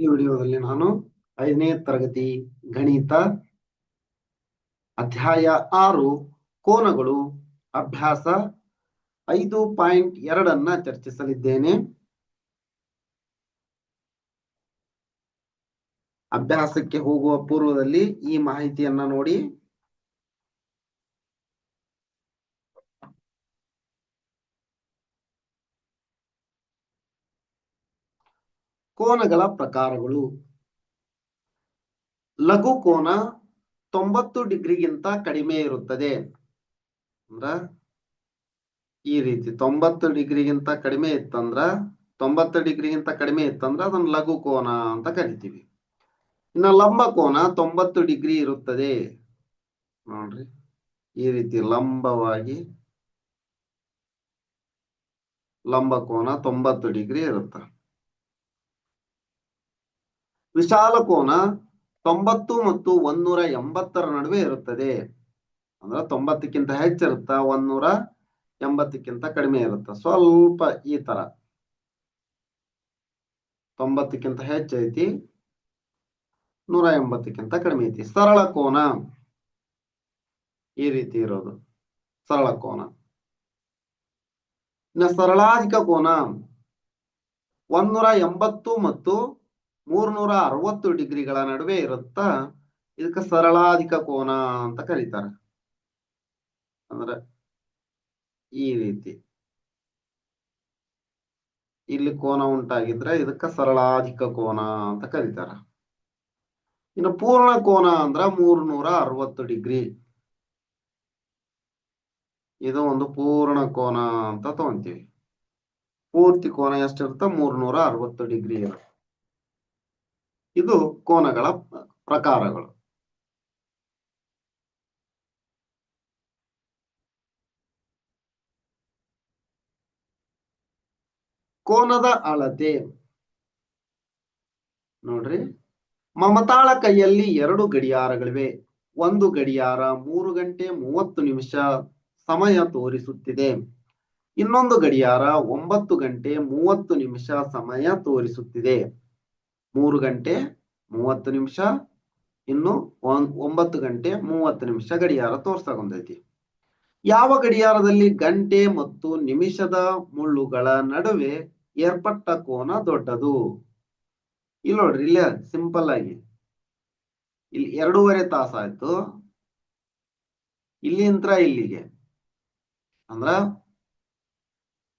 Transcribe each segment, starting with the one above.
ಈ ವಿಡಿಯೋದಲ್ಲಿ ನಾನು ಐದನೇ ತರಗತಿ ಗಣಿತ ಅಧ್ಯಾಯ ಆರು ಕೋನಗಳು ಅಭ್ಯಾಸ ಐದು ಪಾಯಿಂಟ್ ಎರಡನ್ನ ಚರ್ಚಿಸಲಿದ್ದೇನೆ. ಅಭ್ಯಾಸಕ್ಕೆ ಹೋಗುವ ಪೂರ್ವದಲ್ಲಿ ಈ ಮಾಹಿತಿಯನ್ನ ನೋಡಿ. ಕೋನಗಳ ಪ್ರಕಾರಗಳು. ಲಘು ಕೋನ ತೊಂಬತ್ತು ಡಿಗ್ರಿಗಿಂತ ಕಡಿಮೆ ಇರುತ್ತದೆ. ಅಂದ್ರ ಈ ರೀತಿ ತೊಂಬತ್ತು ಡಿಗ್ರಿಗಿಂತ ಕಡಿಮೆ ಇತ್ತಂದ್ರ, ತೊಂಬತ್ತು ಡಿಗ್ರಿಗಿಂತ ಕಡಿಮೆ ಇತ್ತಂದ್ರ ಅದನ್ನ ಲಘು ಕೋನ ಅಂತ ಕರಿತೀವಿ. ಇನ್ನ ಲಂಬ ಕೋನ ತೊಂಬತ್ತು ಡಿಗ್ರಿ ಇರುತ್ತದೆ. ನೋಡ್ರಿ, ಈ ರೀತಿ ಲಂಬವಾಗಿ ಲಂಬ ಕೋನ ತೊಂಬತ್ತು ಡಿಗ್ರಿ ಇರುತ್ತೆ. ವಿಶಾಲ ಕೋನ ತೊಂಬತ್ತು ಮತ್ತು ಒಂದೂರ ಎಂಬತ್ತರ ನಡುವೆ ಇರುತ್ತದೆ. ಅಂದ್ರೆ ತೊಂಬತ್ತಕ್ಕಿಂತ ಹೆಚ್ಚಿರುತ್ತ ಒಂದೂರ ಎಂಬತ್ತಕ್ಕಿಂತ ಕಡಿಮೆ ಇರುತ್ತ. ಸ್ವಲ್ಪ ಈ ತರ. ತೊಂಬತ್ತಕ್ಕಿಂತ ಹೆಚ್ಚೈತಿ ನೂರ ಎಂಬತ್ತಕ್ಕಿಂತ ಕಡಿಮೆ ಐತಿ. ಸರಳ ಕೋನ ಈ ರೀತಿ ಇರೋದು. ಸರಳ ಕೋನ. ಇನ್ನ ಸರಳಾಧಿಕ ಕೋನ ಒಂದೂರ ಎಂಬತ್ತು ಮತ್ತು ಮೂರ್ನೂರ ಅರವತ್ತು ಡಿಗ್ರಿಗಳ ನಡುವೆ ಇರುತ್ತಾ. ಇದಕ್ಕೆ ಸರಳಾಧಿಕ ಕೋನ ಅಂತ ಕರೀತಾರೆ. ಅಂದ್ರೆ ಈ ರೀತಿ. ಇಲ್ಲಿ ಕೋನ ಉಂಟಾಗಿದ್ರೆ ಇದಕ್ಕ ಸರಳಾಧಿಕ ಕೋನ ಅಂತ ಕರೀತಾರ. ಇನ್ನು ಪೂರ್ಣ ಕೋನ ಅಂದ್ರ ಮೂರ್ನೂರ ಅರವತ್ತು ಡಿಗ್ರಿ. ಇದು ಒಂದು ಪೂರ್ಣ ಕೋನ ಅಂತ ತಗೊಂತೀವಿ. ಪೂರ್ತಿ ಕೋನ ಎಷ್ಟಿರುತ್ತೆ? ಮೂರ್ನೂರ ಅರವತ್ತು ಡಿಗ್ರಿ ಇರುತ್ತೆ. ಇದು ಕೋನಗಳ ಪ್ರಕಾರಗಳು. ಕೋನದ ಅಳತೆ ನೋಡ್ರಿ. ಮಮತಾಳ ಕೈಯಲ್ಲಿ ಎರಡು ಗಡಿಯಾರಗಳಿವೆ. ಒಂದು ಗಡಿಯಾರ ಮೂರು ಗಂಟೆ ಮೂವತ್ತು ನಿಮಿಷ ಸಮಯ ತೋರಿಸುತ್ತಿದೆ. ಇನ್ನೊಂದು ಗಡಿಯಾರ ಒಂಬತ್ತು ಗಂಟೆ ಮೂವತ್ತು ನಿಮಿಷ ಸಮಯ ತೋರಿಸುತ್ತಿದೆ. ಮೂರು ಗಂಟೆ ಮೂವತ್ತು ನಿಮಿಷ, ಇನ್ನು ಒಂಬತ್ತು ಗಂಟೆ ಮೂವತ್ತು ನಿಮಿಷ ಗಡಿಯಾರ ತೋರ್ಸಕೊಂಡೈತಿ ಯಾವ ಗಡಿಯಾರದಲ್ಲಿ ಗಂಟೆ ಮತ್ತು ನಿಮಿಷದ ಮುಳ್ಳುಗಳ ನಡುವೆ ಏರ್ಪಟ್ಟ ಕೋನ ದೊಡ್ಡದು? ಇಲ್ಲಿ ನೋಡ್ರಿ, ಇಲ್ಲ ಸಿಂಪಲ್ ಆಗಿ. ಇಲ್ಲಿ ಎರಡೂವರೆ ತಾಸಾಯ್ತು ಇಲ್ಲಿಂತ್ರ ಇಲ್ಲಿಗೆ. ಅಂದ್ರ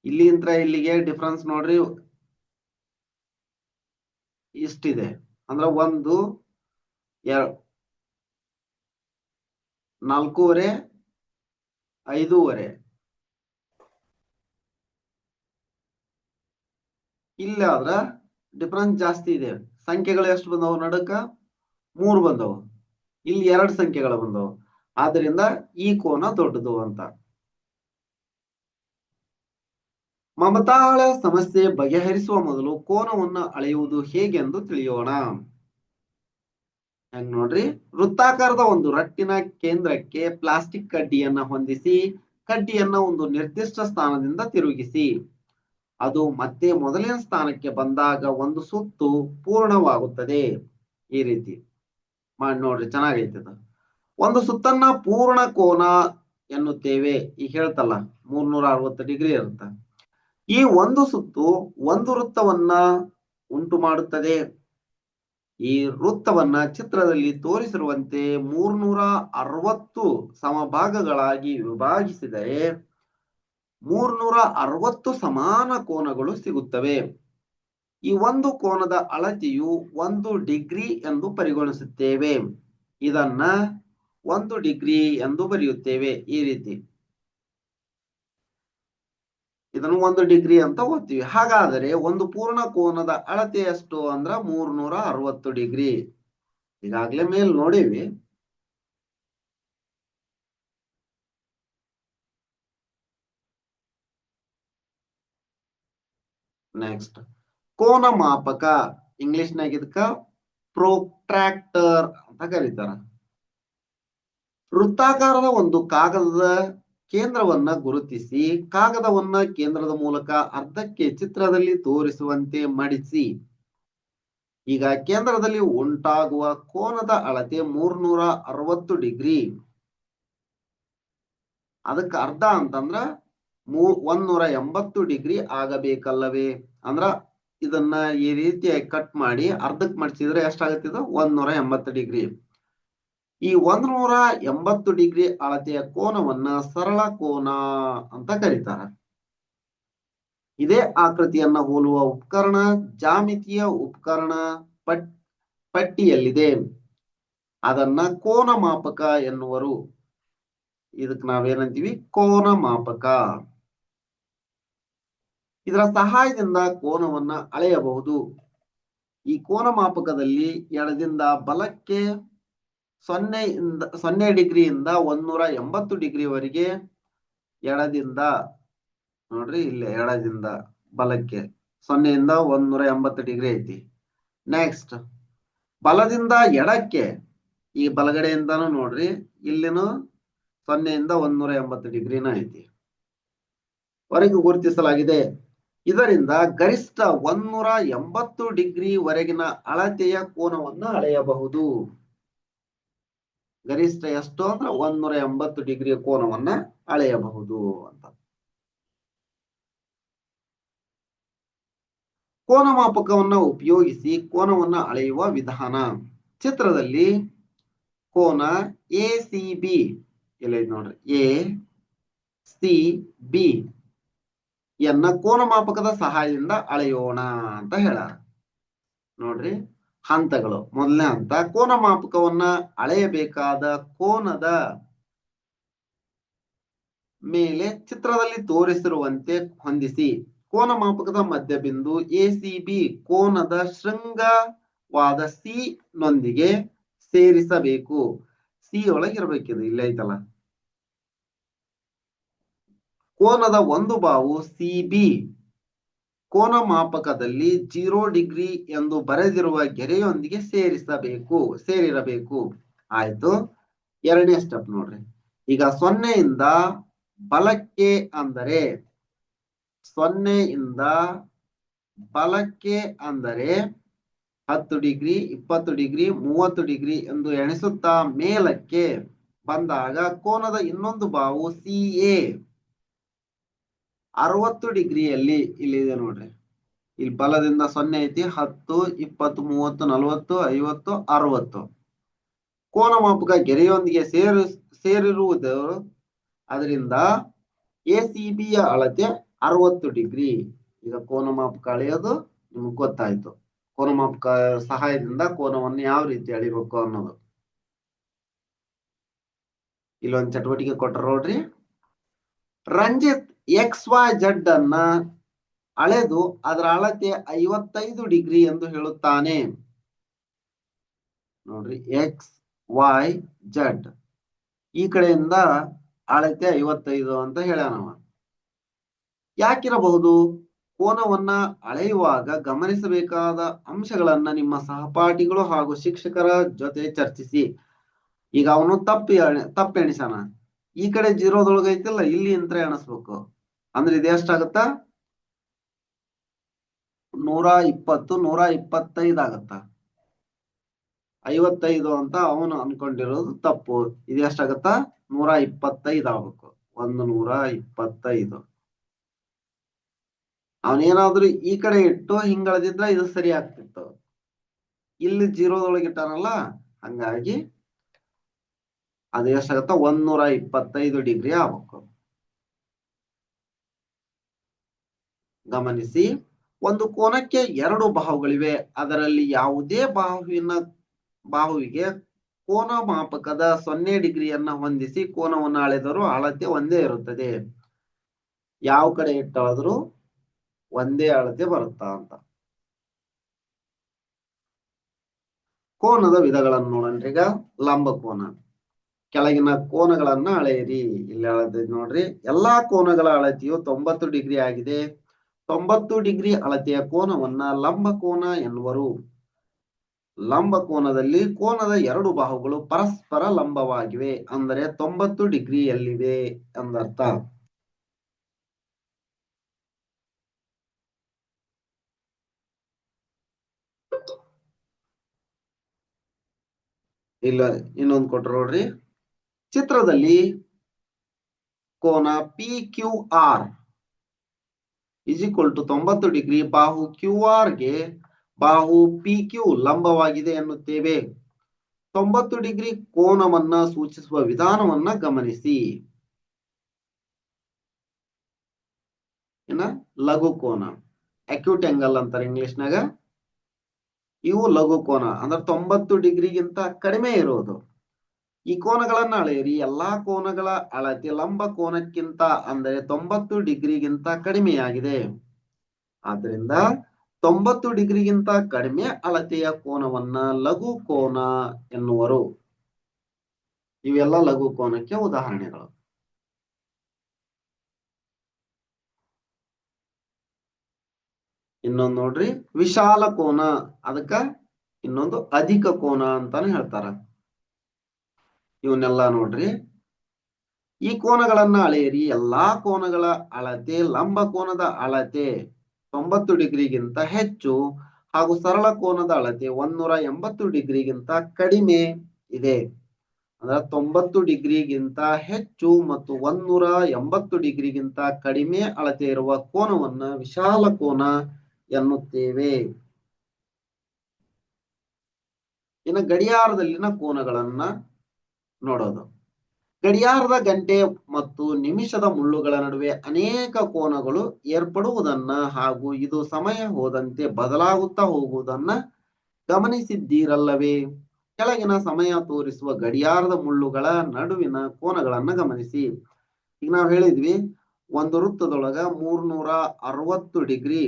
ಇಲ್ಲಿಂತ್ರ ಇಲ್ಲಿಗೆ ಡಿಫ್ರೆನ್ಸ್ ನೋಡ್ರಿ ಇಷ್ಟಿದೆ. ಅಂದ್ರೆ ಒಂದು ಎರ, ನಾಲ್ಕೂವರೆ, ಐದೂವರೆ. ಇಲ್ಲ ಆದ್ರ ಡಿಫ್ರೆನ್ಸ್ ಜಾಸ್ತಿ ಇದೆ. ಸಂಖ್ಯೆಗಳು ಎಷ್ಟು ಬಂದವು ನಡಕ? ಮೂರು ಬಂದವು. ಇಲ್ಲಿ ಎರಡು ಸಂಖ್ಯೆಗಳು ಬಂದವು. ಆದ್ರಿಂದ ಈ ಕೋನ ದೊಡ್ಡದು ಅಂತ. ಮಮತಾಳ ಸಮಸ್ಯೆ ಬಗೆಹರಿಸುವ ಮೊದಲು ಕೋನವನ್ನ ಅಳೆಯುವುದು ಹೇಗೆಂದು ತಿಳಿಯೋಣ. ಹೆಂಗ್ ನೋಡ್ರಿ? ವೃತ್ತಾಕಾರದ ಒಂದು ರಟ್ಟಿನ ಕೇಂದ್ರಕ್ಕೆ ಪ್ಲಾಸ್ಟಿಕ್ ಕಡ್ಡಿಯನ್ನ ಹೊಂದಿಸಿ, ಕಡ್ಡಿಯನ್ನ ಒಂದು ನಿರ್ದಿಷ್ಟ ಸ್ಥಾನದಿಂದ ತಿರುಗಿಸಿ. ಅದು ಮತ್ತೆ ಮೊದಲಿನ ಸ್ಥಾನಕ್ಕೆ ಬಂದಾಗ ಒಂದು ಸುತ್ತು ಪೂರ್ಣವಾಗುತ್ತದೆ. ಈ ರೀತಿ ಮಾಡಿ ನೋಡ್ರಿ, ಚೆನ್ನಾಗೈತೆ ಅದು. ಒಂದು ಸುತ್ತನ್ನ ಪೂರ್ಣ ಕೋನ ಎನ್ನುತ್ತೇವೆ. ಈಗ ಹೇಳ್ತಲ್ಲ, ಮೂರ್ನೂರ ಅರವತ್ತು ಡಿಗ್ರಿ ಇರುತ್ತೆ. ಈ ಒಂದು ಸುತ್ತು ಒಂದು ವೃತ್ತವನ್ನ ಉಂಟು ಮಾಡುತ್ತದೆ. ಈ ವೃತ್ತವನ್ನ ಚಿತ್ರದಲ್ಲಿ ತೋರಿಸಿರುವಂತೆ ಮೂರ್ನೂರ ಅರವತ್ತು ಸಮಭಾಗಗಳಾಗಿ ವಿಭಾಗಿಸಿದರೆ ಮೂರ್ನೂರ ಅರವತ್ತು ಸಮಾನ ಕೋನಗಳು ಸಿಗುತ್ತವೆ. ಈ ಒಂದು ಕೋನದ ಅಳತೆಯು ಒಂದು ಡಿಗ್ರಿ ಎಂದು ಪರಿಗಣಿಸುತ್ತೇವೆ. ಇದನ್ನ ಒಂದು ಡಿಗ್ರಿ ಎಂದು ಬರೆಯುತ್ತೇವೆ ಈ ರೀತಿ. ಇದನ್ನು ಒಂದು ಡಿಗ್ರಿ ಅಂತ ಓದ್ತೀವಿ. ಹಾಗಾದರೆ ಒಂದು ಪೂರ್ಣ ಕೋನದ ಅಳತೆ ಎಷ್ಟು ಅಂದ್ರ ಮೂರ್ನೂರ ಅರವತ್ತು ಡಿಗ್ರಿ. ಈಗಾಗ್ಲೇ ಮೇಲ್ ನೋಡಿವಿ. ನೆಕ್ಸ್ಟ್ ಕೋನ ಮಾಪಕ. ಇಂಗ್ಲಿಷ್ನಾಗ ಇದಕ್ಕ ಪ್ರೊಟ್ರಾಕ್ಟರ್ ಅಂತ ಕರೀತಾರ. ವೃತ್ತಾಕಾರದ ಒಂದು ಕಾಗದದ ಕೇಂದ್ರವನ್ನ ಗುರುತಿಸಿ, ಕಾಗದವನ್ನ ಕೇಂದ್ರದ ಮೂಲಕ ಅರ್ಧಕ್ಕೆ ಚಿತ್ರದಲ್ಲಿ ತೋರಿಸುವಂತೆ ಮಡಿಸಿ. ಈಗ ಕೇಂದ್ರದಲ್ಲಿ ಉಂಟಾಗುವ ಕೋನದ ಅಳತೆ ಮೂರ್ನೂರ ಅರವತ್ತು ಡಿಗ್ರಿ. ಅದಕ್ಕೆ ಅರ್ಧ ಅಂತಂದ್ರ ಮೂ ಒಂದೂರ ಎಂಬತ್ತು ಡಿಗ್ರಿ ಆಗಬೇಕಲ್ಲವೇ? ಅಂದ್ರ ಇದನ್ನ ಈ ರೀತಿಯಾಗಿ ಕಟ್ ಮಾಡಿ ಅರ್ಧಕ್ ಮಡಿಸಿದ್ರೆ ಎಷ್ಟಾಗತ್ತಿದ ಒಂದ್ನೂರ ಎಂಬತ್ತು ಡಿಗ್ರಿ. ಈ ಒಂದ್ ನೂರ ಎಂಬತ್ತು ಡಿಗ್ರಿ ಅಳತೆಯ ಕೋನವನ್ನ ಸರಳ ಕೋನ ಅಂತ ಕರೀತಾರ. ಇದೇ ಆಕೃತಿಯನ್ನ ಹೋಲುವ ಉಪಕರಣ ಜಾಮಿತಿಯ ಉಪಕರಣ ಪಟ್, ಪಟ್ಟಿಯಲ್ಲಿದೆ. ಅದನ್ನ ಕೋನ ಮಾಪಕ ಎನ್ನುವರು. ಇದಕ್ ನಾವೇನಂತೀವಿ? ಕೋನ ಮಾಪಕ. ಇದರ ಸಹಾಯದಿಂದ ಕೋನವನ್ನ ಅಳೆಯಬಹುದು. ಈ ಕೋನ ಮಾಪಕದಲ್ಲಿ ಎಡದಿಂದ ಬಲಕ್ಕೆ ಸೊನ್ನೆಯಿಂದ ಸೊನ್ನೆ ಡಿಗ್ರಿಯಿಂದ ಒಂದೂರ ಎಂಬತ್ತು ಡಿಗ್ರಿವರೆಗೆ ಎಡದಿಂದ, ನೋಡ್ರಿ ಇಲ್ಲಿ ಎಡದಿಂದ ಬಲಕ್ಕೆ ಸೊನ್ನೆಯಿಂದ ಒಂದೂರ ಎಂಬತ್ತು ಡಿಗ್ರಿ ಐತಿ. ನೆಕ್ಸ್ಟ್ ಬಲದಿಂದ ಎಡಕ್ಕೆ, ಈ ಬಲಗಡೆಯಿಂದಾನು ನೋಡ್ರಿ ಇಲ್ಲಿನೂ ಸೊನ್ನೆಯಿಂದ ಒಂದೂರ ಎಂಬತ್ತು ಡಿಗ್ರಿನ ಐತಿ. ವರೆಗೂ ಗುರುತಿಸಲಾಗಿದೆ. ಇದರಿಂದ ಗರಿಷ್ಠ ಒಂದೂರ ಎಂಬತ್ತು ಡಿಗ್ರಿ ವರೆಗಿನ ಅಳತೆಯ ಕೋನವನ್ನು ಅಳೆಯಬಹುದು. ಗರಿಷ್ಠ ಎಷ್ಟು ಅಂದ್ರೆ ಒಂದೂರ ಎಂಬತ್ತು ಡಿಗ್ರಿ ಕೋನವನ್ನ ಅಳೆಯಬಹುದು ಅಂತ. ಕೋನ ಮಾಪಕವನ್ನ ಉಪಯೋಗಿಸಿ ಕೋನವನ್ನ ಅಳೆಯುವ ವಿಧಾನ. ಚಿತ್ರದಲ್ಲಿ ಕೋನ ಎ ಸಿ ಬಿ ಎಲ್ಲ ನೋಡ್ರಿ? ಎ ಸಿ ಬಿ ಯನ್ನ ಕೋನ ಮಾಪಕದ ಸಹಾಯದಿಂದ ಅಳೆಯೋಣ ಅಂತ ಹೇಳ ನೋಡ್ರಿ ಹಂತಗಳು. ಮೊದಲನೇ ಹಂತ, ಕೋನ ಮಾಪಕವನ್ನ ಅಳೆಯಬೇಕಾದ ಕೋನದ ಮೇಲೆ ಚಿತ್ರದಲ್ಲಿ ತೋರಿಸಿರುವಂತೆ ಹೊಂದಿಸಿ. ಕೋನ ಮಾಪಕದ ಮಧ್ಯಬಿಂದು ಬಿಂದು ಸಿ ಕೋನದ ಶೃಂಗವಾದ ಸಿ ನೊಂದಿಗೆ ಸೇರಿಸಬೇಕು. ಸಿ ಒಳಗಿರ್ಬೇಕಿದು ಇಲ್ಲ ಐತಲ್ಲ. ಕೋನದ ಒಂದು ಬಾವು ಸಿ ಬಿ ಕೋನ ಮಾಪಕದಲ್ಲಿ ಜೀರೋ ಡಿಗ್ರಿ ಎಂದು ಬರೆದಿರುವ ಗೆರೆಯೊಂದಿಗೆ ಸೇರಿಸಬೇಕು, ಸೇರಿರಬೇಕು. ಆಯ್ತು. ಎರಡನೇ ಸ್ಟೆಪ್ ನೋಡ್ರಿ. ಈಗ ಸೊನ್ನೆಯಿಂದ ಬಲಕ್ಕೆ ಅಂದರೆ, ಸೊನ್ನೆಯಿಂದ ಬಲಕ್ಕೆ ಅಂದರೆ ಹತ್ತು ಡಿಗ್ರಿ, ಇಪ್ಪತ್ತು ಡಿಗ್ರಿ, ಮೂವತ್ತು ಡಿಗ್ರಿ ಎಂದು ಎಣಿಸುತ್ತಾ ಮೇಲಕ್ಕೆ ಬಂದಾಗ ಕೋನದ ಇನ್ನೊಂದು ಬಾವು ಸಿ ಎ. ಅರವತ್ತು ಡಿಗ್ರಿಯಲ್ಲಿ ಇಲ್ಲಿದೆ ನೋಡ್ರಿ. ಇಲ್ಲಿ ಬಲದಿಂದ ಸೊನ್ನೆ ಐತಿ, ಹತ್ತು, ಇಪ್ಪತ್ತು, ಮೂವತ್ತು, ನಲವತ್ತು, ಐವತ್ತು, ಅರವತ್ತು. ಕೋನ ಮಾಪಕ ಗೆರೆಯೊಂದಿಗೆ ಸೇರಿ ಸೇರಿರುವುದು ಅದರಿಂದ ಎ ಸಿ ಅಳತೆ ಅರವತ್ತು ಡಿಗ್ರಿ. ಈಗ ಕೋನ ಮಾಪಕ ಅಳೆಯೋದು ನಿಮ್ಗೆ ಗೊತ್ತಾಯ್ತು. ಕೋನ ಮಾಪಕ ಸಹಾಯದಿಂದ ಕೋನವನ್ನು ಯಾವ ರೀತಿ ಅಳಿಬೇಕು ಅನ್ನೋದು. ಇಲ್ಲೊಂದು ಚಟುವಟಿಕೆ ಕೊಟ್ರ ನೋಡ್ರಿ. ರಂಜಿತ್ ಎಕ್ಸ್ ವೈ ಜಡ್ ಅನ್ನ ಅಳೆದು ಅದರ ಅಳತೆ ಐವತ್ತೈದು ಡಿಗ್ರಿ ಎಂದು ಹೇಳುತ್ತಾನೆ. ನೋಡ್ರಿ ಎಕ್ಸ್ ವೈ ಜಡ್ ಈ ಕಡೆಯಿಂದ ಅಳತೆ ಐವತ್ತೈದು ಅಂತ ಹೇಳ್ಯಾನವ ಯಾಕಿರಬಹುದು? ಕೋನವನ್ನ ಅಳೆಯುವಾಗ ಗಮನಿಸಬೇಕಾದ ಅಂಶಗಳನ್ನ ನಿಮ್ಮ ಸಹಪಾಠಿಗಳು ಹಾಗೂ ಶಿಕ್ಷಕರ ಜೊತೆ ಚರ್ಚಿಸಿ. ಈಗ ಅವನು ತಪ್ಪಿ ತಪ್ಪು ಎಣಿಸಾನ ಈ ಕಡೆ ಜೀರೋದೊಳಗ ಐತಿಲ್ಲ, ಇಲ್ಲಿ ಅಂತ ಎಣಿಸ್ಬೇಕು. ಅಂದ್ರೆ ಇದು ಎಷ್ಟಾಗತ್ತ ನೂರ ಇಪ್ಪತ್ತು, ನೂರ ಇಪ್ಪತ್ತೈದು ಆಗತ್ತ? ಐವತ್ತೈದು ಅಂತ ಅವನು ಅನ್ಕೊಂಡಿರೋದು ತಪ್ಪು. ಇದು ಎಷ್ಟಾಗತ್ತ ನೂರ ಇಪ್ಪತ್ತೈದು ಆಗ್ಬೇಕು. ಒಂದು ನೂರ ಇಪ್ಪತ್ತೈದು. ಅವನೇನಾದ್ರೂ ಈ ಕಡೆ ಇಟ್ಟು ಹಿಂಗಳದಿದ್ರ ಇದು ಸರಿ ಆಗ್ತಿತ್ತು. ಇಲ್ಲಿ ಜೀರೋದೊಳಗೆ ಇಟ್ಟಾನಲ್ಲ, ಹಂಗಾಗಿ ಅದು ಎಷ್ಟಾಗತ್ತ ಒಂದೂರ ಇಪ್ಪತ್ತೈದು ಡಿಗ್ರಿ ಆಗ್ಬೇಕು. ಗಮನಿಸಿ, ಒಂದು ಕೋನಕ್ಕೆ ಎರಡು ಬಾಹುಗಳಿವೆ. ಅದರಲ್ಲಿ ಯಾವುದೇ ಬಾಹುವಿನ, ಬಾಹುವಿಗೆ ಕೋನ ಮಾಪಕದ ಸೊನ್ನೆ ಡಿಗ್ರಿಯನ್ನ ಹೊಂದಿಸಿ ಕೋನವನ್ನು ಅಳೆದರೂ ಅಳತೆ ಒಂದೇ ಇರುತ್ತದೆ. ಯಾವ ಕಡೆ ಇಟ್ಟಾದ್ರೂ ಒಂದೇ ಅಳತೆ ಬರುತ್ತಾ ಅಂತ. ಕೋನದ ವಿಧಗಳನ್ನು ನೋಡೋಣ ಈಗ. ಲಂಬ ಕೋನ. ಕೆಳಗಿನ ಕೋನಗಳನ್ನ ಅಳೆಯಿರಿ. ಇಲ್ಲಿ ಅಳತೆ ನೋಡ್ರಿ. ಎಲ್ಲಾ ಕೋನಗಳ ಅಳತೆಯು ತೊಂಬತ್ತು ಡಿಗ್ರಿ ಆಗಿದೆ. ತೊಂಬತ್ತು ಡಿಗ್ರಿ ಅಳತೆಯ ಕೋನವನ್ನ ಲಂಬ ಕೋನ ಎನ್ನುವರು. ಲಂಬ ಕೋನದಲ್ಲಿ ಕೋನದ ಎರಡು ಬಾಹುಗಳು ಪರಸ್ಪರ ಲಂಬವಾಗಿವೆ. ಅಂದರೆ ತೊಂಬತ್ತು ಡಿಗ್ರಿಯಲ್ಲಿವೆ ಎಂದರ್ಥ. ಇಲ್ಲ, ಇನ್ನೊಂದು ಕೊಟ್ರು ನೋಡ್ರಿ. ಚಿತ್ರದಲ್ಲಿ ಕೋನ P Q R is equal to ತೊಂಬತ್ತು ಡಿಗ್ರಿ ಬಾಹು ಕ್ಯೂ ಆರ್ಗೆ ಬಾಹು ಪಿ ಕ್ಯೂ ಲಂಬವಾಗಿದೆ ಎನ್ನುತ್ತೇವೆ. ತೊಂಬತ್ತು ಡಿಗ್ರಿ ಕೋನವನ್ನ ಸೂಚಿಸುವ ವಿಧಾನವನ್ನ ಗಮನಿಸಿ. ಏನ? ಲಘು ಕೋನ. ಅಕ್ಯೂಟ್ ಆಂಗಲ್ ಅಂತಾರೆ ಇಂಗ್ಲಿಷ್ನಾಗ ಇವು ಲಘು ಕೋನ. ಅಂದ್ರೆ ತೊಂಬತ್ತು ಡಿಗ್ರಿಗಿಂತ ಕಡಿಮೆ ಇರೋದು. ಈ ಕೋನಗಳನ್ನ ಅಳೆಯಿರಿ. ಎಲ್ಲಾ ಕೋನಗಳ ಅಳತೆ ಲಂಬ ಕೋನಕ್ಕಿಂತ ಅಂದರೆ ತೊಂಬತ್ತು ಡಿಗ್ರಿಗಿಂತ ಕಡಿಮೆಯಾಗಿದೆ. ಆದ್ರಿಂದ ತೊಂಬತ್ತು ಡಿಗ್ರಿಗಿಂತ ಕಡಿಮೆ ಅಳತೆಯ ಕೋನವನ್ನ ಲಘು ಕೋನ ಎನ್ನುವರು. ಇವೆಲ್ಲ ಲಘು ಕೋನಕ್ಕೆ ಉದಾಹರಣೆಗಳು. ಇನ್ನೊಂದು ನೋಡ್ರಿ. ವಿಶಾಲ ಕೋನ. ಅದಕ್ಕ ಇನ್ನೊಂದು ಅಧಿಕ ಕೋನ ಅಂತಾನೆ ಹೇಳ್ತಾರ. ಇವನ್ನೆಲ್ಲ ನೋಡ್ರಿ. ಈ ಕೋನಗಳನ್ನ ಅಳೆಯಿರಿ. ಎಲ್ಲಾ ಕೋನಗಳ ಅಳತೆ ಲಂಬ ಕೋನದ ಅಳತೆ ತೊಂಬತ್ತು ಡಿಗ್ರಿಗಿಂತ ಹೆಚ್ಚು ಹಾಗೂ ಸರಳ ಕೋನದ ಅಳತೆ ಒಂದೂರ ಎಂಬತ್ತು ಡಿಗ್ರಿಗಿಂತ ಕಡಿಮೆ ಇದೆ. ಅಂದ್ರೆ ತೊಂಬತ್ತು ಡಿಗ್ರಿಗಿಂತ ಹೆಚ್ಚು ಮತ್ತು ಒಂದೂರ ಎಂಬತ್ತು ಡಿಗ್ರಿಗಿಂತ ಕಡಿಮೆ ಅಳತೆ ಇರುವ ಕೋನವನ್ನ ವಿಶಾಲ ಕೋನ ಎನ್ನುತ್ತೇವೆ. ಇನ್ನು ಗಡಿಯಾರದಲ್ಲಿನ ಕೋನಗಳನ್ನ ನೋಡೋದು. ಗಡಿಯಾರದ ಗಂಟೆ ಮತ್ತು ನಿಮಿಷದ ಮುಳ್ಳುಗಳ ನಡುವೆ ಅನೇಕ ಕೋನಗಳು ಏರ್ಪಡುವುದನ್ನ ಹಾಗೂ ಇದು ಸಮಯ ಹೋದಂತೆ ಬದಲಾಗುತ್ತಾ ಹೋಗುವುದನ್ನ ಗಮನಿಸಿದ್ದೀರಲ್ಲವೇ? ಕೆಳಗಿನ ಸಮಯ ತೋರಿಸುವ ಗಡಿಯಾರದ ಮುಳ್ಳುಗಳ ನಡುವಿನ ಕೋನಗಳನ್ನ ಗಮನಿಸಿ. ಈಗ ನಾವು ಹೇಳಿದ್ವಿ, ಒಂದು ವೃತ್ತದೊಳಗ ಮೂರ್ನೂರ ಅರವತ್ತು ಡಿಗ್ರಿ,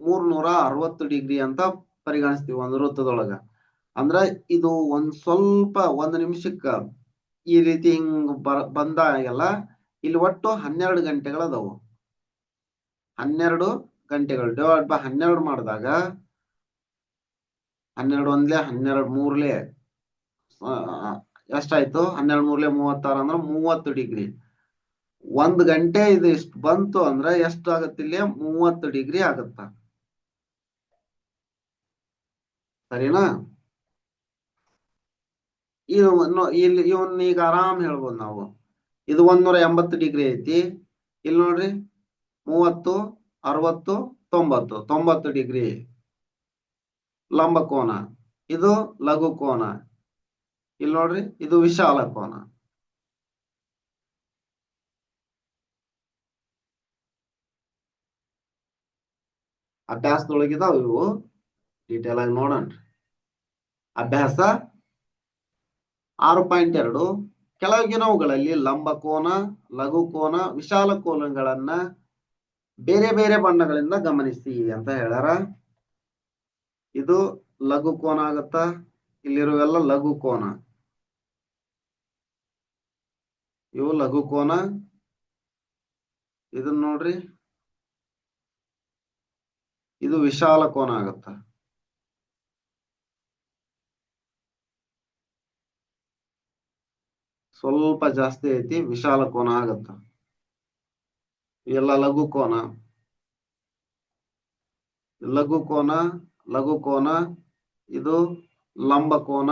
ಮೂರ್ನೂರ ಅರವತ್ತು ಡಿಗ್ರಿ ಅಂತ ಪರಿಗಣಿಸ್ತೀವಿ ಒಂದು ವೃತ್ತದೊಳಗ. ಅಂದ್ರ ಇದು ಒಂದ್ ಸ್ವಲ್ಪ ಒಂದ್ ನಿಮಿಷಕ್ಕ ಈ ರೀತಿ ಹಿಂಗ್ ಬಂದಾಗೆಲ್ಲ ಇಲ್ಲಿ ಒಟ್ಟು ಹನ್ನೆರಡು ಗಂಟೆಗಳು ಅದಾವು ಹನ್ನೆರಡು ಗಂಟೆಗಳು. ಡಿವೈಡ್ ಬೈ ಹನ್ನೆರಡು ಮಾಡಿದಾಗ ಹನ್ನೆರಡು ಒಂದ್ಲೆ, ಹನ್ನೆರಡು ಮೂರ್ಲೆ ಎಷ್ಟಾಯ್ತು? ಹನ್ನೆರಡು ಮೂರ್ಲೆ ಮೂವತ್ತಾರು ಅಂದ್ರೆ ಮೂವತ್ತು ಡಿಗ್ರಿ. ಒಂದ್ ಗಂಟೆ ಇದು ಇಷ್ಟು ಬಂತು ಅಂದ್ರೆ ಎಷ್ಟು ಆಗತ್ತೆ ಇಲ್ಲಿ ಮೂವತ್ತು ಡಿಗ್ರಿ ಆಗತ್ತ? ಸರಿನಾ? ಇಲ್ಲಿ ಇವನ್ ಈಗ ಆರಾಮ್ ಹೇಳ್ಬೋದು ನಾವು. ಇದು ಒಂದೂರ ಎಂಬತ್ತು ಡಿಗ್ರಿ ಐತಿ. ಇಲ್ಲಿ ನೋಡ್ರಿ, ಮೂವತ್ತು, ಅರವತ್ತು, ತೊಂಬತ್ತು. ತೊಂಬತ್ತು ಡಿಗ್ರಿ. ಲಂಬ ಕೋನ. ಇದು ಲಘು ಕೋನ. ಇಲ್ಲಿ ನೋಡ್ರಿ, ಇದು ವಿಶಾಲ ಕೋನ. ಅಭ್ಯಾಸದೊಳಗಿದಾವ ಇವು. ಡೀಟೇಲ್ ಆಗಿ ನೋಡಣ್ರಿ. ಅಭ್ಯಾಸ ಆರು ಪಾಯಿಂಟ್ ಎರಡು. ಕೆಳಗಿನವುಗಳಲ್ಲಿ ಲಂಬ ಕೋನ, ಲಘು ಕೋನ, ವಿಶಾಲ ಕೋನಗಳನ್ನ ಬೇರೆ ಬೇರೆ ಬಣ್ಣಗಳಿಂದ ಗಮನಿಸಿ ಅಂತ ಹೇಳ್ಯಾರ. ಇದು ಲಘು ಕೋನ ಆಗತ್ತ, ಇಲ್ಲಿರುವೆಲ್ಲ ಲಘು ಕೋನ. ಇವು ಲಘು ಕೋನ. ಇದನ್ನ ನೋಡ್ರಿ. ಇದು ವಿಶಾಲ ಕೋನ ಆಗತ್ತ. ಸ್ವಲ್ಪ ಜಾಸ್ತಿ ಐತಿ, ವಿಶಾಲ ಕೋನ ಆಗತ್ತ. ಎಲ್ಲ ಲಘು ಕೋನ. ಲಘು ಕೋನ ಲಘು ಕೋನ, ಇದು ಲಂಬ ಕೋನ.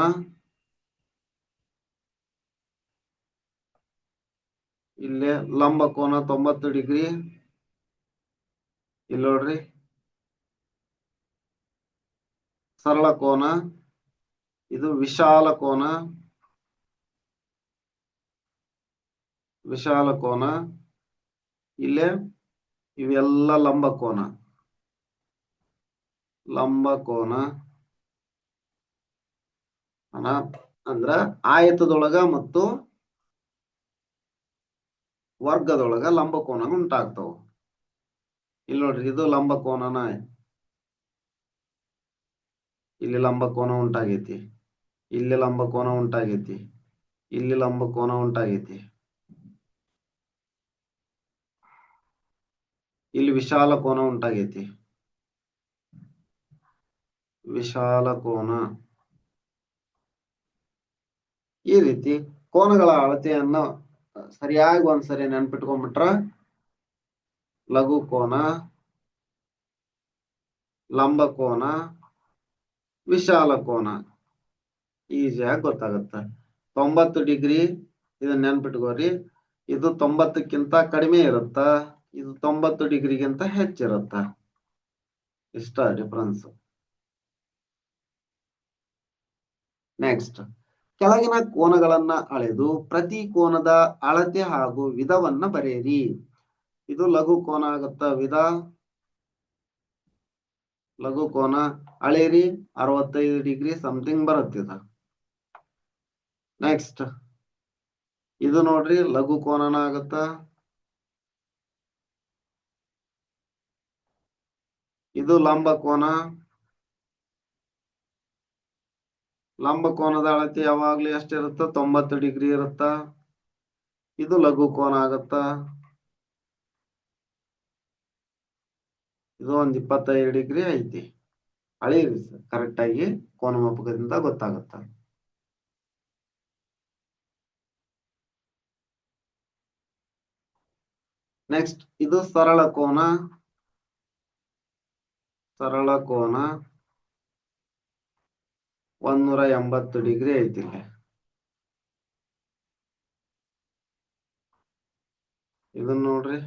ಇಲ್ಲೇ ಲಂಬ ಕೋನ ತೊಂಬತ್ತು ಡಿಗ್ರಿ. ಇಲ್ಲಿ ನೋಡ್ರಿ. ಸರಳ ಕೋನ, ಇದು ವಿಶಾಲ ಕೋನ. ವಿಶಾಲ ಕೋನ, ಇಲ್ಲೇ ಇವೆಲ್ಲ ಲಂಬ ಕೋನ. ಲಂಬ ಕೋನ. ಅಂದ್ರ ಆಯತದೊಳಗ ಮತ್ತು ವರ್ಗದೊಳಗ ಲಂಬ ಕೋನ ಉಂಟಾಗ್ತಾವ. ಇಲ್ಲಿ ನೋಡ್ರಿ, ಇದು ಲಂಬ ಕೋನನ ಇಲ್ಲಿ ಲಂಬ ಕೋನ ಉಂಟಾಗೈತಿ. ಇಲ್ಲಿ ಲಂಬ ಕೋನ ಉಂಟಾಗೈತಿ. ಇಲ್ಲಿ ಲಂಬ ಕೋನ ಉಂಟಾಗೈತಿ. ಇಲ್ಲಿ ವಿಶಾಲ ಕೋನ ಉಂಟಾಗೈತಿ. ವಿಶಾಲ ಕೋನ. ಈ ರೀತಿ ಕೋನಗಳ ಅಳತೆಯನ್ನ ಸರಿಯಾಗಿ ಒಂದ್ಸರಿ ನೆನ್ಪಿಟ್ಕೊಂಡ್ಬಿಟ್ರ ಲಘು ಕೋನ, ಲಂಬ ಕೋನ, ವಿಶಾಲ ಕೋನ ಈಸಿಯಾಗಿ ಗೊತ್ತಾಗತ್ತ. ತೊಂಬತ್ತು ಡಿಗ್ರಿ ಇದನ್ನ ನೆನ್ಪಿಟ್ಕೋರಿ. ಇದು ತೊಂಬತ್ತಕ್ಕಿಂತ ಕಡಿಮೆ ಇರುತ್ತ? ಇದು ತೊಂಬತ್ತು ಡಿಗ್ರಿಗಿಂತ ಹೆಚ್ಚಿರುತ್ತ. ಇಷ್ಟ ಡಿಫ್ರೆನ್ಸ್ ನೆಕ್ಸ್ಟ್ ಕೆಳಗಿನ ಕೋನಗಳನ್ನ ಅಳೆದು ಪ್ರತಿ ಕೋನದ ಅಳತೆ ಹಾಗೂ ವಿಧವನ್ನ ಬರೆಯಿರಿ. ಇದು ಲಘು ಕೋನ ಆಗುತ್ತ. ವಿಧ. ಲಘು ಕೋನ ಅಳೆಯಿರಿ. ಅರವತ್ತೈದು ಡಿಗ್ರಿ ಸಮಥಿಂಗ್ ಬರುತ್ತಿದ ನೆಕ್ಸ್ಟ್ ಇದು ನೋಡ್ರಿ ಲಘು ಕೋನನ ಆಗುತ್ತ. ಇದು ಲಂಬ ಕೋನ. ಲಂಬ ಕೋನದ ಅಳತೆ ಯಾವಾಗ್ಲೂ ಎಷ್ಟಿರುತ್ತ ತೊಂಬತ್ತು ಡಿಗ್ರಿ ಇರುತ್ತ? ಇದು ಲಘು ಕೋನ ಆಗತ್ತ? ಇದು ಒಂದ್ ಇಪ್ಪತ್ತೈದು ಡಿಗ್ರಿ ಐತಿ. ಅಳಿರಿ ಕರೆಕ್ಟ್ ಆಗಿ ಕೋನ ಮಾಪಕದಿಂದ ಗೊತ್ತಾಗತ್ತ? ನೆಕ್ಸ್ಟ್ ಇದು ಸರಳ ಕೋನ. ಸರಳ ಕೋನ ಒಂದೂರ ಎಂಬತ್ತು ಡಿಗ್ರಿ ಐತಿ ಇದನ್ನ ನೋಡ್ರಿ.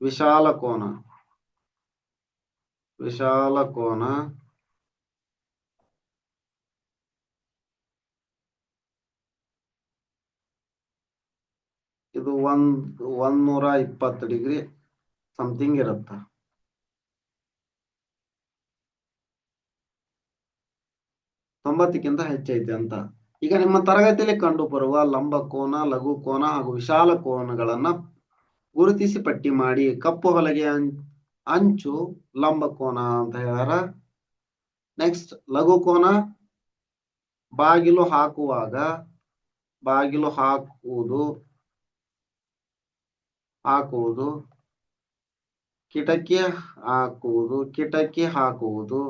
ವಿಶಾಲ ಕೋನ. ವಿಶಾಲ ಕೋನ ಇದು ಒಂದ್, ಒಂದೂರ ಇಪ್ಪತ್ತು ಡಿಗ್ರಿ ಸಮಥಿಂಗ್ ಇರುತ್ತ. ತೊಂಬತ್ತಕ್ಕಿಂತ ಹೆಚ್ಚೈತೆ ಅಂತ. ಈಗ ನಿಮ್ಮ ತರಗತಿಯಲ್ಲಿ ಕಂಡು ಬರುವ ಲಂಬ ಕೋನ, ಲಘು ಕೋನ ಹಾಗೂ ವಿಶಾಲ ಕೋನಗಳನ್ನ ಗುರುತಿಸಿ ಪಟ್ಟಿ ಮಾಡಿ ಕಪ್ಪು ಹೊಲಗೆ ಅಂಚು, ಲಂಬ ಕೋನ ಅಂತ ಹೇಳ್ಯಾರ. ನೆಕ್ಸ್ಟ್ ಲಘು ಕೋನ, ಬಾಗಿಲು ಹಾಕುವಾಗ, ಬಾಗಿಲು ಹಾಕುವುದು ಹಾಕುವುದು, ಕಿಟಕಿ ಹಾಕುವುದು ಕಿಟಕಿ ಹಾಕುವುದು.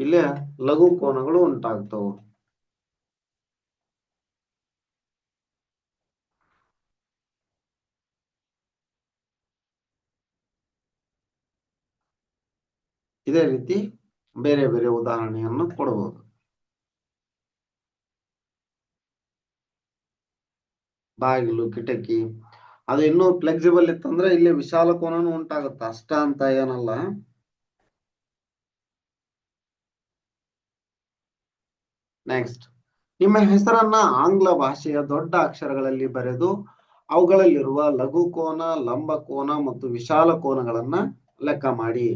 ಇಲ್ಲೇ ಲಘು ಕೋನಗಳು ಉಂಟಾಗ್ತವು. ಇದೇ ರೀತಿ ಬೇರೆ ಬೇರೆ ಉದಾಹರಣೆಯನ್ನು ಕೊಡಬಹುದು ಬಾಗಿಲು, ಕಿಟಕಿ, ಅದು ಇನ್ನೂ ಫ್ಲೆಕ್ಸಿಬಲ್ ಇತ್ತಂದ್ರೆ ಇಲ್ಲಿ ವಿಶಾಲ ಕೋನನು ಉಂಟಾಗುತ್ತೆ. ಅಷ್ಟ ಅಂತ ಏನಲ್ಲ. ನೆಕ್ಸ್ಟ್ ನಿಮ್ಮ ಹೆಸರನ್ನ ಆಂಗ್ಲ ಭಾಷೆಯ ದೊಡ್ಡ ಅಕ್ಷರಗಳಲ್ಲಿ ಬರೆದು ಅವುಗಳಲ್ಲಿರುವ ಲಘು ಕೋನ, ಲಂಬ ಕೋನ ಮತ್ತು ವಿಶಾಲ ಕೋನಗಳನ್ನ ಲೆಕ್ಕ ಮಾಡಿ.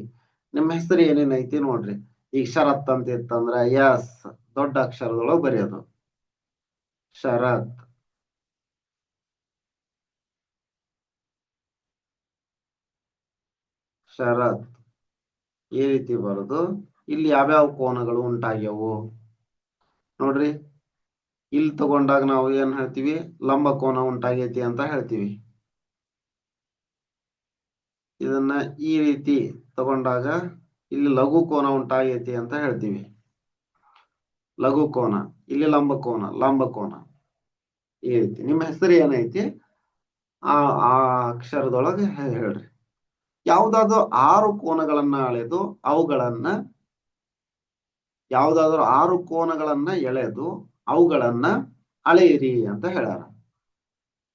ನಿಮ್ಮ ಹೆಸರು ಏನೇನೈತಿ ನೋಡ್ರಿ. ಈಗ ಶರತ್ ಅಂತ ಇತ್ತಂದ್ರ ಎಸ್. ದೊಡ್ಡ ಅಕ್ಷರದೊಳಗೆ ಬರೆಯೋದು. ಶರತ್. ಶರತ್. ಈ ರೀತಿ ಬರೋದು ಇಲ್ಲಿ ಯಾವ್ಯಾವ ಕೋನಗಳು ಉಂಟಾಗ್ಯವು? ನೋಡ್ರಿ. ಇಲ್ಲಿ ತಗೊಂಡಾಗ ನಾವು ಏನ್ ಹೇಳ್ತೀವಿ? ಲಂಬ ಕೋನ ಉಂಟಾಗೈತಿ ಅಂತ ಹೇಳ್ತೀವಿ. ಇದನ್ನ ಈ ರೀತಿ ತಗೊಂಡಾಗ ಇಲ್ಲಿ ಲಘು ಕೋನ ಉಂಟಾಗೈತಿ ಅಂತ ಹೇಳ್ತೀವಿ. ಲಘು ಕೋನ, ಇಲ್ಲಿ ಲಂಬ ಕೋನ ಲಂಬ ಕೋನ ಈ ರೀತಿ. ನಿಮ್ಮ ಹೆಸರು ಏನೈತಿ? ಆ ಆ ಅಕ್ಷರದೊಳಗೆ ಹೇಳ್ರಿ. ಯಾವ್ದಾದ್ರು ಆರು ಕೋನಗಳನ್ನ ಅಳೆದು ಅವುಗಳನ್ನ ಯಾವ್ದಾದ್ರು ಆರು ಕೋನಗಳನ್ನ ಎಳೆದು ಅವುಗಳನ್ನ ಅಳೆಯಿರಿ ಅಂತ ಹೇಳ್ಯಾರ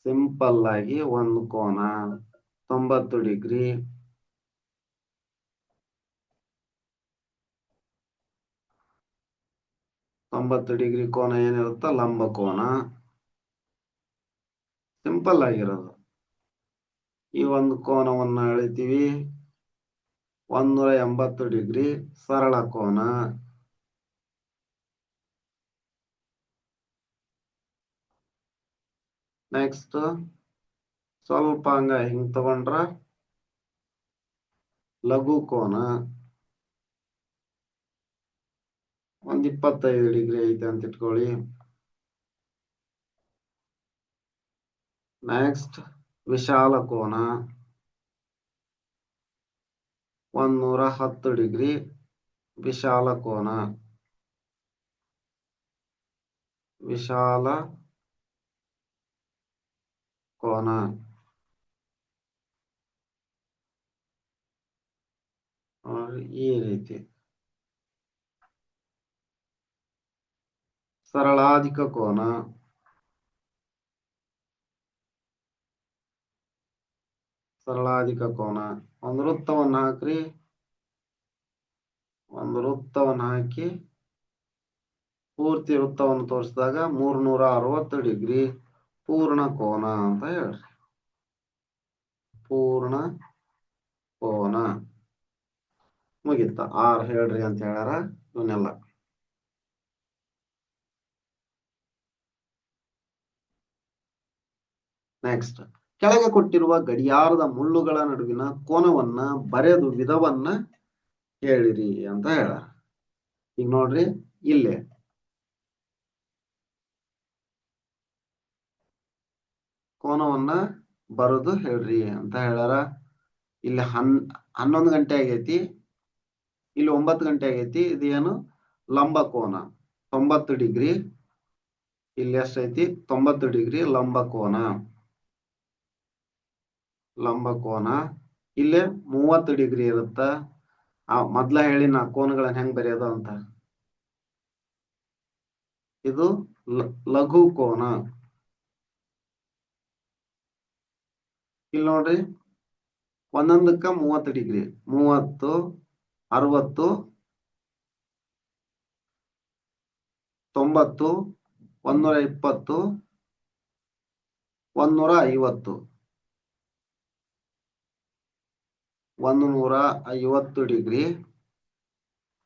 ಸಿಂಪಲ್ ಆಗಿ ಒಂದು ಕೋನ, ತೊಂಬತ್ತು ಡಿಗ್ರಿ. ತೊಂಬತ್ತು ಡಿಗ್ರಿ ಕೋನ ಏನಿರುತ್ತ ಲಂಬ ಕೋನ. ಸಿಂಪಲ್ ಆಗಿರೋದು. ಈ ಒಂದು ಕೋನವನ್ನ ಅಳಿತೀವಿ. ಒಂದೂರ ಎಂಬತ್ತು ಡಿಗ್ರಿ ಸರಳ ಕೋನ. ನೆಕ್ಸ್ಟ್ ಸ್ವಲ್ಪ ಹಂಗ ಹಿಂಗ್ ತಗೊಂಡ್ರ ಲಘು ಕೋನ ಒಂದ್ ಇಪ್ಪತ್ತೈದು ಡಿಗ್ರಿ ಐತೆ ಅಂತ ಇಟ್ಕೊಳ್ಳಿ. ನೆಕ್ಸ್ಟ್ ವಿಶಾಲ ಕೋನ ಒಂದೂರ ಹತ್ತು ಡಿಗ್ರಿ ವಿಶಾಲ ಕೋನ. ವಿಶಾಲ ನೋಡ್ರಿ ಈ ರೀತಿ ಸರಳಾಧಿಕ ಕೋನ ಸರಳಾಧಿಕ ಕೋನ ಒಂದು ವೃತ್ತವನ್ನು ಹಾಕ್ರಿ. ಒಂದು ವೃತ್ತವನ್ನು ಹಾಕಿ ಪೂರ್ತಿ ವೃತ್ತವನ್ನು ತೋರಿಸಿದಾಗ ಮೂರ್ನೂರ ಅರವತ್ತು ಡಿಗ್ರಿ. ಪೂರ್ಣ ಕೋನ ಅಂತ ಹೇಳ್ರಿ. ಪೂರ್ಣ ಕೋನ. ಮುಗಿತ. ಆರ್ ಹೇಳ್ರಿ ಅಂತ ಹೇಳಾರ ಇವನ್ನೆಲ್ಲ. ನೆಕ್ಸ್ಟ್ ಕೆಳಗೆ ಕೊಟ್ಟಿರುವ ಗಡಿಯಾರದ ಮುಳ್ಳುಗಳ ನಡುವಿನ ಕೋನವನ್ನ ಬರೆದು ವಿಧವನ್ನ ಹೇಳಿರಿ ಅಂತ ಹೇಳ ಈಗ ನೋಡ್ರಿ, ಇಲ್ಲೇ. ಕೋನವನ್ನ ಬರೋದು ಹೇಳ್ರಿ ಅಂತ ಹೇಳಾರ ಇಲ್ಲಿ ಹನ್, ಹನ್ನೊಂದು ಗಂಟೆ ಆಗೈತಿ. ಇಲ್ಲಿ ಒಂಬತ್ತು ಗಂಟೆ ಆಗೈತಿ. ಇದು ಏನು ಲಂಬ ಕೋನ. ತೊಂಬತ್ತು ಡಿಗ್ರಿ. ಇಲ್ಲಿ ಎಷ್ಟೈತಿ? ತೊಂಬತ್ತು ಡಿಗ್ರಿ ಲಂಬ ಕೋನ. ಲಂಬ ಕೋನ. ಇಲ್ಲಿ ಮೂವತ್ತು ಡಿಗ್ರಿ ಇರುತ್ತ. ಆ, ಮೊದ್ಲ ಹೇಳಿ ನಾ ಕೋನಗಳನ್ನ ಹೆಂಗ್ ಬರೆಯೋದು ಅಂತ. ಇದು ಲಘು ಕೋನ. ಇಲ್ಲಿ ನೋಡ್ರಿ. ಒಂದೊಂದಕ್ಕ ಮೂವತ್ತು ಡಿಗ್ರಿ. ಮೂವತ್ತು, ಅರವತ್ತು, ತೊಂಬತ್ತು, ಒಂದೂರ ಇಪ್ಪತ್ತು, ಒಂದೂರ ಐವತ್ತು. ಒಂದು ನೂರ ಐವತ್ತು ಡಿಗ್ರಿ.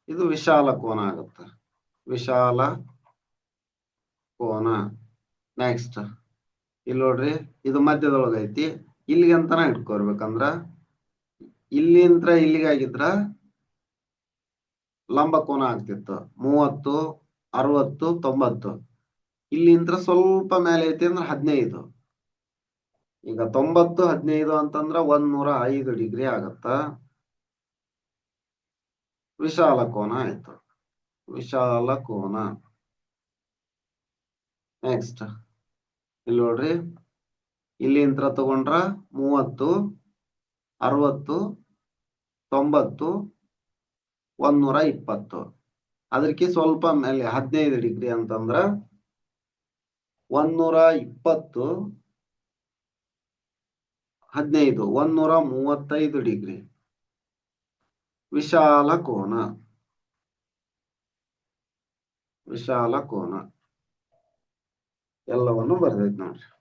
ಇದು ವಿಶಾಲ ಕೋನ ಆಗುತ್ತೆ. ವಿಶಾಲ ಕೋನ. ನೆಕ್ಸ್ಟ್ ಇಲ್ಲಿ ನೋಡ್ರಿ, ಇದು ಮಧ್ಯದೊಳಗ ಐತಿ ಇಲ್ಲಿಗೆ ಅಂತಾನ ಇಟ್ಕೋರ್ಬೇಕಂದ್ರ ಇಲ್ಲಿಂತ್ರ ಇಲ್ಲಿಗಾಗಿದ್ರ ಲಂಬ ಕೋನ ಆಗ್ತಿತ್ತು. ಮೂವತ್ತು, ಅರವತ್ತು, ತೊಂಬತ್ತು. ಇಲ್ಲಿಂತ್ರ ಸ್ವಲ್ಪ ಮೇಲೆ ಐತಿ ಅಂದ್ರೆ ಹದಿನೈದು. ಈಗ ತೊಂಬತ್ತು, ಹದಿನೈದು ಅಂತಂದ್ರ ಒಂದ್ ನೂರ ಐದು ಡಿಗ್ರಿ ಆಗತ್ತ. ವಿಶಾಲ ಕೋನ ಆಯ್ತು. ವಿಶಾಲ ಕೋನ. ನೆಕ್ಸ್ಟ್ ಇಲ್ಲಿ ನೋಡ್ರಿ. ಇಲ್ಲಿಂತ್ರ ತಗೊಂಡ್ರ ಮೂವತ್ತು, ಅರವತ್ತು, ತೊಂಬತ್ತು ಒಂದೂರ ಇಪ್ಪತ್ತು. ಅದಕ್ಕೆ ಸ್ವಲ್ಪ ಮೇಲೆ ಹದಿನೈದು ಡಿಗ್ರಿ ಅಂತಂದ್ರ ಒಂದೂರ ಇಪ್ಪತ್ತು, ಹದಿನೈದು ಒಂದೂರ ಮೂವತ್ತೈದು ಡಿಗ್ರಿ. ವಿಶಾಲ ಕೋನ. ವಿಶಾಲ ಕೋನ. ಎಲ್ಲವನ್ನು ಬರ್ದೈತಿ ನೋಡ್ರಿ.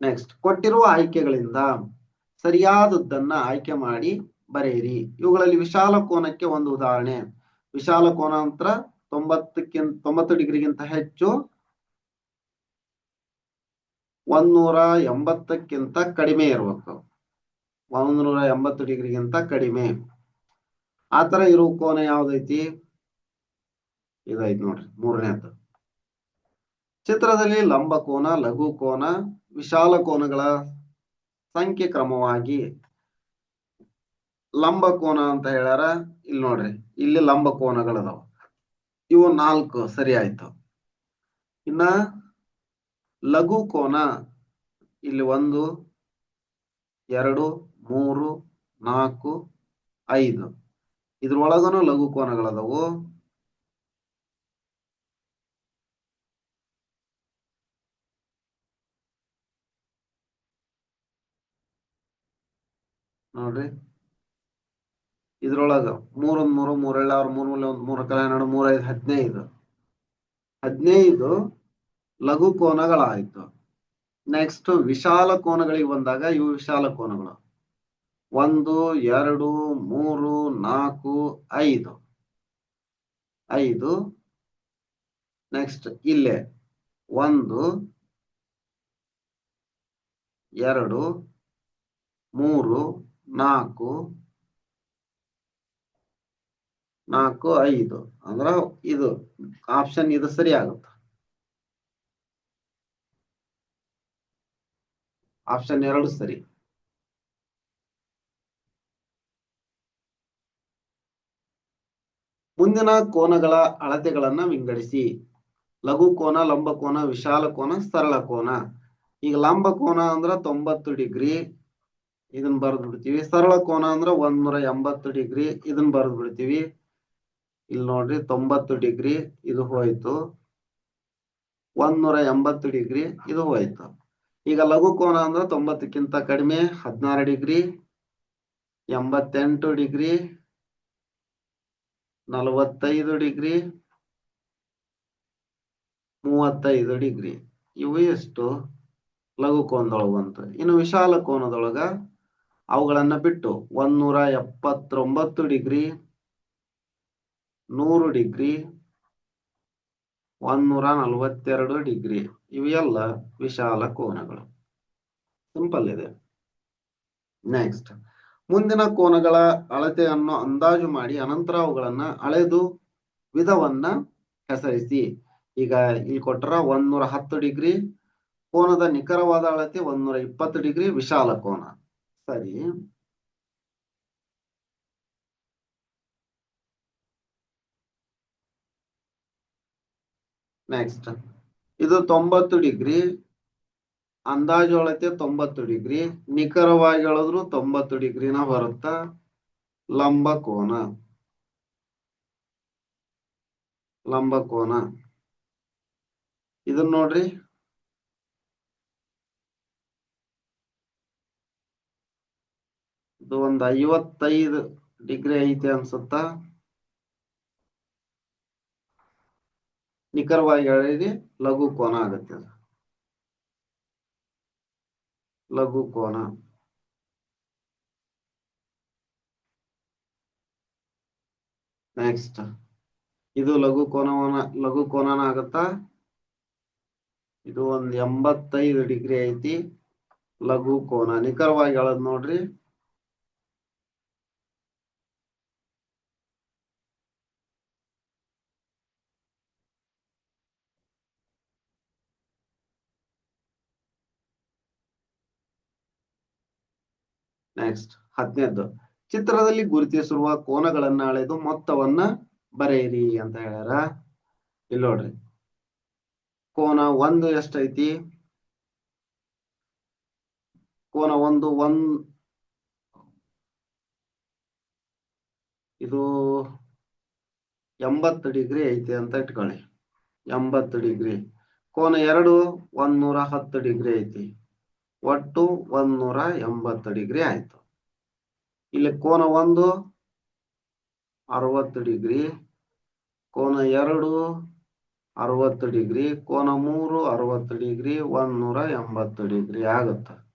ನೆಕ್ಸ್ಟ್ ಕೊಟ್ಟಿರುವ ಆಯ್ಕೆಗಳಿಂದ ಸರಿಯಾದದ್ದನ್ನ ಆಯ್ಕೆ ಮಾಡಿ ಬರೆಯಿರಿ. ಇವುಗಳಲ್ಲಿ ವಿಶಾಲ ಕೋನಕ್ಕೆ ಒಂದು ಉದಾಹರಣೆ. ವಿಶಾಲ ಕೋನ ಅಂತ ತೊಂಬತ್ತಕ್ಕಿಂತ, ತೊಂಬತ್ತು ಡಿಗ್ರಿಗಿಂತ ಹೆಚ್ಚು, ಒಂದೂರ ಎಂಬತ್ತಕ್ಕಿಂತ ಕಡಿಮೆ ಇರಬೇಕು. ಒಂದೂರ ಎಂಬತ್ತು ಡಿಗ್ರಿಗಿಂತ ಕಡಿಮೆ. ಆತರ ಇರುವ ಕೋನ ಯಾವ್ದೈತಿ? ಇದೈತಿ ನೋಡ್ರಿ ಮೂರನೇದ್ದು ಚಿತ್ರದಲ್ಲಿ ಲಂಬ ಕೋನ, ಲಘು ಕೋನ ವಿಶಾಲ ಕೋನಗಳ ಸಂಖ್ಯೆ ಕ್ರಮವಾಗಿ ಲಂಬ ಕೋನ ಅಂತ ಹೇಳ್ಯಾರ. ಇಲ್ಲಿ ನೋಡ್ರಿ, ಇಲ್ಲಿ ಲಂಬ ಕೋನಗಳದಾವ. ಇವು ನಾಲ್ಕು ಸರಿ ಆಯ್ತು. ಇನ್ನ ಲಘು ಕೋನ ಇಲ್ಲಿ ಒಂದು, ಎರಡು, ಮೂರು, ನಾಲ್ಕು, ಐದು. ಇದ್ರೊಳಗನು ಲಘು ಕೋನಗಳದಾವು. ನೋಡ್ರಿ. ಇದ್ರೊಳಗ ಮೂರೊಂದ್ ಮೂರು ಮೂರೆಳ್ಳ ಅವ್ರ ಮೂರ್ ಒಂದ್ ಮೂರ ಕಲ ಹನ್ನೆರಡು ಮೂರೈದು ಹದಿನೈದು. ಹದಿನೈದು ಲಘು ಕೋನಗಳಾಯ್ತು. ನೆಕ್ಸ್ಟ್ ವಿಶಾಲ ಕೋನಗಳಿಗೆ ಬಂದಾಗ ಇವು ವಿಶಾಲ ಕೋನಗಳು. ಒಂದು, ಎರಡು, ಮೂರು, ನಾಲ್ಕು, ಐದು. ಐದು. ನೆಕ್ಸ್ಟ್ ಇಲ್ಲೇ. ಒಂದು, ಎರಡು, ಮೂರು ನಾಲ್ಕು ನಾಲ್ಕು, ಐದು. ಅಂದ್ರ ಇದು ಆಪ್ಷನ್ ಇದು ಸರಿ ಆಗುತ್ತೆ. ಆಪ್ಷನ್ ಎರಡು ಸರಿ. ಮುಂದಿನ ಕೋನಗಳ ಅಳತೆಗಳನ್ನ ವಿಂಗಡಿಸಿ. ಲಘು ಕೋನ, ಲಂಬ ಕೋನ, ವಿಶಾಲ ಕೋನ, ಸರಳ ಕೋನ. ಈಗ ಲಂಬ ಕೋನ ಅಂದ್ರ ತೊಂಬತ್ತು ಡಿಗ್ರಿ ಇದನ್ನ ಬರೆದು ಬಿಡ್ತೀವಿ. ಸರಳ ಕೋನ ಅಂದ್ರ ಒಂದ್ನೂರ ಎಂಬತ್ತು ಡಿಗ್ರಿ ಇದನ್ನ ಬರೆದು ಬಿಡ್ತೀವಿ. ಇಲ್ಲಿ ನೋಡ್ರಿ ತೊಂಬತ್ತು ಡಿಗ್ರಿ ಇದು ಹೋಯ್ತು. ಒಂದ್ನೂರ ಎಂಬತ್ತು ಡಿಗ್ರಿ ಇದು ಹೋಯ್ತು. ಈಗ ಲಘು ಕೋನ ಅಂದ್ರೆ ತೊಂಬತ್ತಕ್ಕಿಂತ ಕಡಿಮೆ ಹದಿನಾರು ಡಿಗ್ರಿ, ಎಂಬತ್ತೆಂಟು ಡಿಗ್ರಿ, ನಲವತ್ತೈದು ಡಿಗ್ರಿ, ಮೂವತ್ತೈದು ಡಿಗ್ರಿ. ಇವು ಎಷ್ಟು? ಲಘು ಕೋನದೊಳಗ ಬಂತು. ಇನ್ನು ವಿಶಾಲ ಕೋನದೊಳಗ ಅವುಗಳನ್ನ ಬಿಟ್ಟು ಒಂದೂರ ಎಪ್ಪತ್ತೊಂಬತ್ತು ಡಿಗ್ರಿ, ನೂರು ಡಿಗ್ರಿ, ಒಂದೂರ ನಲವತ್ತೆರಡು ಡಿಗ್ರಿ. ಇವೆಲ್ಲ ವಿಶಾಲ ಕೋನಗಳು. ಸಿಂಪಲ್ ಇದೆ. ನೆಕ್ಸ್ಟ್ ಮುಂದಿನ ಕೋನಗಳ ಅಳತೆಯನ್ನು ಅಂದಾಜು ಮಾಡಿ, ಅನಂತರ ಅವುಗಳನ್ನ ಅಳೆದು ವಿಧವನ್ನ ಹೆಸರಿಸಿ. ಈಗ ಇಲ್ಲಿ ಕೊಟ್ಟರ ಒಂದೂರ ಹತ್ತು ಡಿಗ್ರಿ, ಕೋನದ ನಿಖರವಾದ ಅಳತೆ ಒಂದೂರ ಇಪ್ಪತ್ತು ಡಿಗ್ರಿ, ವಿಶಾಲ ಕೋನ. ಸರಿ. ನೆಕ್ಸ್ಟ್ ಇದು ತೊಂಬತ್ತು ಡಿಗ್ರಿ. ಅಂದಾಜು ಅಳತೆ ತೊಂಬತ್ತು ಡಿಗ್ರಿ. ನಿಖರವಾಗಿ ಹೇಳಿದ್ರು ತೊಂಬತ್ತು ಡಿಗ್ರಿನ ಬರುತ್ತ? ಲಂಬ ಕೋನ. ಲಂಬ ಕೋನ. ಇದನ್ನ ನೋಡ್ರಿ. ಇದು ಒಂದು ಐವತ್ತೈದು ಡಿಗ್ರಿ ಐತೆ ಅನ್ಸುತ್ತ? ನಿಖರವಾಗಿ ಹೇಳಿದ್ರೆ ಲಘು ಕೋನ ಆಗತ್ತೆ ಅದು. ಲಘು ಕೋನ. ನೆಕ್ಸ್ಟ್ ಇದು ಲಘು ಕೋನವನ, ಲಘು ಕೋನನ ಆಗತ್ತ? ಇದು ಒಂದ್ ಎಂಬತ್ತೈದು ಡಿಗ್ರಿ ಐತಿ, ಲಘು ಕೋನ. ನಿಖರವಾಗಿ ಹೇಳದ್ ನೋಡ್ರಿ. ನೆಕ್ಸ್ಟ್ ಹದಿನೈದು. ಚಿತ್ರದಲ್ಲಿ ಗುರುತಿಸಿರುವ ಕೋನಗಳನ್ನ ಅಳೆದು ಮೊತ್ತವನ್ನ ಬರೆಯಿರಿ ಅಂತ ಹೇಳ್ಯಾರ. ಇಲ್ಲಿ ನೋಡ್ರಿ. ಕೋನ ಒಂದು ಎಷ್ಟೈತಿ? ಕೋನ ಒಂದು ಒಂದ್ ಇದು ಎಂಬತ್ತು ಡಿಗ್ರಿ ಐತಿ ಅಂತ ಇಟ್ಕೊಳ್ಳಿ. ಎಂಬತ್ತು ಡಿಗ್ರಿ. ಕೋನ ಎರಡು ಒಂದ್ನೂರ ಹತ್ತು ಡಿಗ್ರಿ ಐತಿ. ಒಟ್ಟು ಒಂದ್ನೂರ ಎಂಬತ್ತು ಡಿಗ್ರಿ ಆಯ್ತು. ಇಲ್ಲಿ ಕೋನ ಒಂದು, ಅರವತ್ತು ಡಿಗ್ರಿ, ಕೋನ ಎರಡು, ಅರವತ್ತು ಡಿಗ್ರಿ, ಕೋನ ಮೂರು, ಅರವತ್ತು ಡಿಗ್ರಿ ಒಂದ್ನೂರ ಎಂಬತ್ತು ಡಿಗ್ರಿ ಆಗುತ್ತೆ.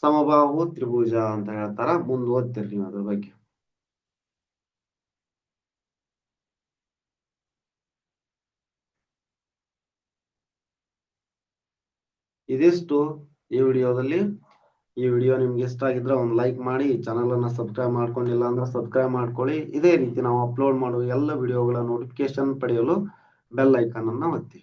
ಸಮಬಾಹು ತ್ರಿಭುಜ ಅಂತ ಹೇಳ್ತಾರ? ಮುಂದ್ ಓದ್ತಿರಿ ನೀವು ಅದ್ರ ಬಗ್ಗೆ. ಇದಿಷ್ಟು ಈ ವಿಡಿಯೋದಲ್ಲಿ. ಈ ವಿಡಿಯೋ ನಿಮ್ಗೆ ಇಷ್ಟ ಆಗಿದ್ರೆ ಒಂದು ಲೈಕ್ ಮಾಡಿ ಚಾನಲ್ ಅನ್ನ ಸಬ್ಸ್ಕ್ರೈಬ್ ಮಾಡ್ಕೊಂಡಿಲ್ಲ ಅಂದ್ರೆ ಸಬ್ಸ್ಕ್ರೈಬ್ ಮಾಡ್ಕೊಳ್ಳಿ. ಇದೇ ರೀತಿ ನಾವು ಅಪ್ಲೋಡ್ ಮಾಡುವ ಎಲ್ಲ ವಿಡಿಯೋಗಳ ನೋಟಿಫಿಕೇಶನ್ ಪಡೆಯಲು ಬೆಲ್ ಐಕಾನ್ ಅನ್ನ ಒತ್ತಿ.